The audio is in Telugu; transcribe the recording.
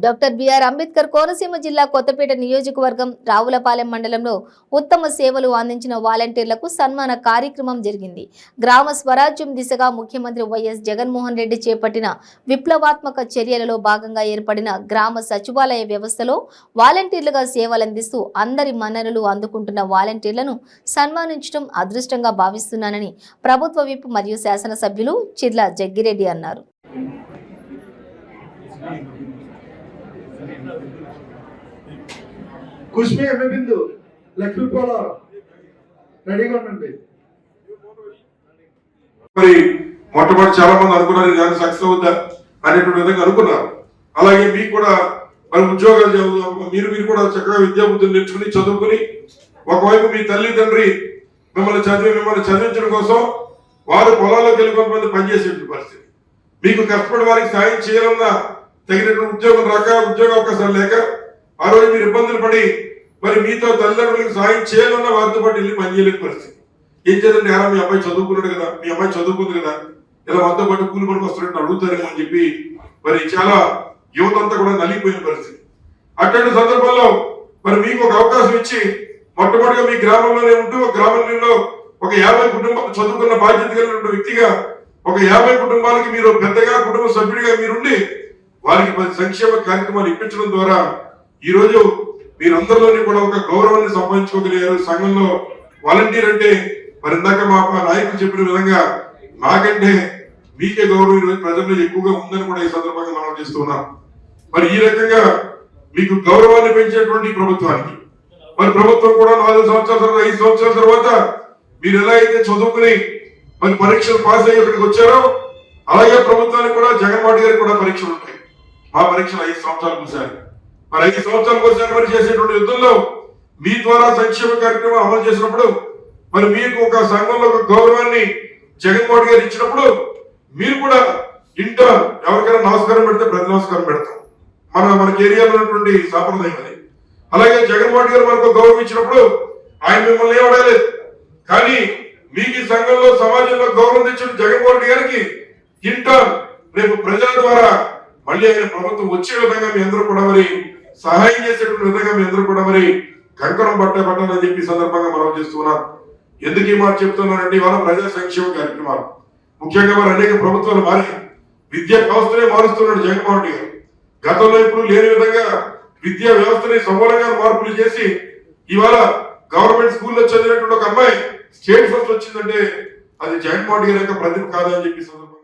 డాక్టర్ బిఆర్ అంబేద్కర్ కోనసీమ జిల్లా కొత్తపేట నియోజకవర్గం రావులపాలెం మండలంలో ఉత్తమ సేవలు అందించిన వాలంటీర్లకు సన్మాన కార్యక్రమం జరిగింది. గ్రామ స్వరాజ్యం దిశగా ముఖ్యమంత్రి వైఎస్ జగన్మోహన్ రెడ్డి చేపట్టిన విప్లవాత్మక చర్యలలో భాగంగా ఏర్పడిన గ్రామ సచివాలయ వ్యవస్థలో వాలంటీర్లుగా సేవలందిస్తూ అందరి మన్ననలు అందుకుంటున్న వాలంటీర్లను సన్మానించడం అదృష్టంగా భావిస్తున్నానని ప్రభుత్వ విప్ మరియు శాసనసభ్యులు చిర్ల జగ్గిరెడ్డి అన్నారు. కుష్మి ఎమ్మె బిందు లక్ష్మీ పోలవరం రెడీగా ఉండండి మరి మొట్టమొదటి చాలా మంది అనుకున్నారు ఇది సక్సెస్ అవుద్దా అనేటువంటి విధంగా అనుకున్నారు. అలాగే మీకు కూడా మరి ఉద్యోగాలు చదువు- మీరు మీరు కూడా చక్కగా విద్యా బుద్ధులు నేర్చుకుని చదువుకుని ఒకవైపు మీ తల్లిదండ్రి మిమ్మల్ని చదివి మిమ్మల్ని చదివించడం కోసం వారు పొలాల్లోకి వెళ్ళి కొంతమంది పనిచేసేటువంటి పరిస్థితి. మీకు కష్టపడి వారికి సాయం చేయాలన్నా తగినటువంటి ఉద్యోగం రాక ఉద్యోగ అవకాశాలు లేక ఆ రోజు మీరు ఇబ్బందులు పడి మరి మీతో తల్లిదండ్రులకు సాయం చేయాలన్న వారితో పాటు వెళ్ళి పనిచేయలేని పరిస్థితి. ఏం చేద్దండి యారా మీ అబ్బాయి చదువుకున్నాడు కదా మీ అమ్మాయి చదువుకుంది కదా ఇలా మనతో పాటు కూలి పనికి వస్తున్నట్టు అడుగుతారేమో అని చెప్పి మరి చాలా యువత అంతా కూడా నలిగిపోయిన పరిస్థితి. అటువంటి సందర్భంలో మరి మీకు ఒక అవకాశం ఇచ్చి మొట్టమొదటిగా మీ గ్రామంలోనే ఉంటూ ఒక గ్రామంలో ఒక యాభై కుటుంబాలు చదువుకున్న బాధ్యత కలిగిన వ్యక్తిగా ఒక యాభై కుటుంబాలకి మీరు పెద్దగా కుటుంబ సభ్యుడిగా మీరుండి వారికి పది సంక్షేమ కార్యక్రమాలు ఇప్పించడం ద్వారా ఈరోజు రోజు మీరందరిలోని కూడా ఒక గౌరవాన్ని సంపాదించుకోగలిగారు. సంఘంలో వాలంటీర్ అంటే మరి ఇందాక మా నాయకులు చెప్పిన విధంగా నాకంటే మీకే గౌరవం ఈరోజు ప్రజల్లో ఎక్కువగా ఉందని కూడా ఈ సందర్భంగా మనం చేస్తున్నాం మరి ఈ రకంగా మీకు గౌరవాన్ని పెంచేటువంటి ప్రభుత్వానికి మరి ప్రభుత్వం కూడా నాలుగు సంవత్సరాల తర్వాత ఐదు సంవత్సరాల తర్వాత మీరు ఎలా అయితే చదువుకుని మరి పరీక్షలు పాస్ అయ్యి ఇక్కడికి వచ్చారో అలాగే ప్రభుత్వానికి కూడా జగన్మోహన్ గారికి కూడా పరీక్షలు ఉంటాయి. మా పరీక్షలు ఐదు సంవత్సరాలు కూర్చారు మరి ఐదు సంవత్సరాలు కూర్చారు మరి చేసేటువంటి యుద్ధంలో మీ ద్వారా సంక్షేమ కార్యక్రమం అమలు చేసినప్పుడు మరి మీకు ఒక సంఘంలో ఒక గౌరవాన్ని జగన్మోహన్ గారు ఇచ్చినప్పుడు మీరు కూడా ఇంట ఎవరికైనా నమస్కారం పెడితే ప్రతి నమస్కారం పెడతాం. మన మనకి ఏరియాలో ఉన్నటువంటి సాంప్రదాయం అది. అలాగే జగన్మోహన్ గారు మనకు గౌరవం ఇచ్చినప్పుడు ఆయన మిమ్మల్ని ఏమడలేదు కానీ మీకు ఈ సంఘంలో సమాజంలో గౌరవం తెచ్చిన జగన్మోహన్ గారికి ఇంటర్ రేపు ప్రజల ద్వారా మళ్ళీ ఆయన ప్రభుత్వం వచ్చే విధంగా మీ అందరూ కూడా మరి సహాయం చేసేటువంటి విధంగా మీ అందరూ కూడా మరి కంకణం పట్ట పట్టాలని చెప్పి సందర్భంగా మనం చేస్తున్నాం. ఎందుకు ఈ మాట చెప్తున్నానంటే ఇవాళ ప్రజా సంక్షేమ కార్యక్రమాలు. ముఖ్యంగా మరి అనేక ప్రభుత్వాలు మారి విద్యా వ్యవస్థనే మారుస్తున్నాడు జగన్మోహన్ రెడ్డి గారు. గతంలో ఇప్పుడు లేని విధంగా విద్యా వ్యవస్థని సమూలంగా మార్పులు చేసి ఇవాళ గవర్నమెంట్ స్కూల్లో చదివినటువంటి ఒక అమ్మాయి స్టేట్ ఫస్ట్ వచ్చిందంటే అది జగన్మోహన్ రెడ్డి గారి యొక్క ప్రతిభ కాదని చెప్పి సందర్భంగా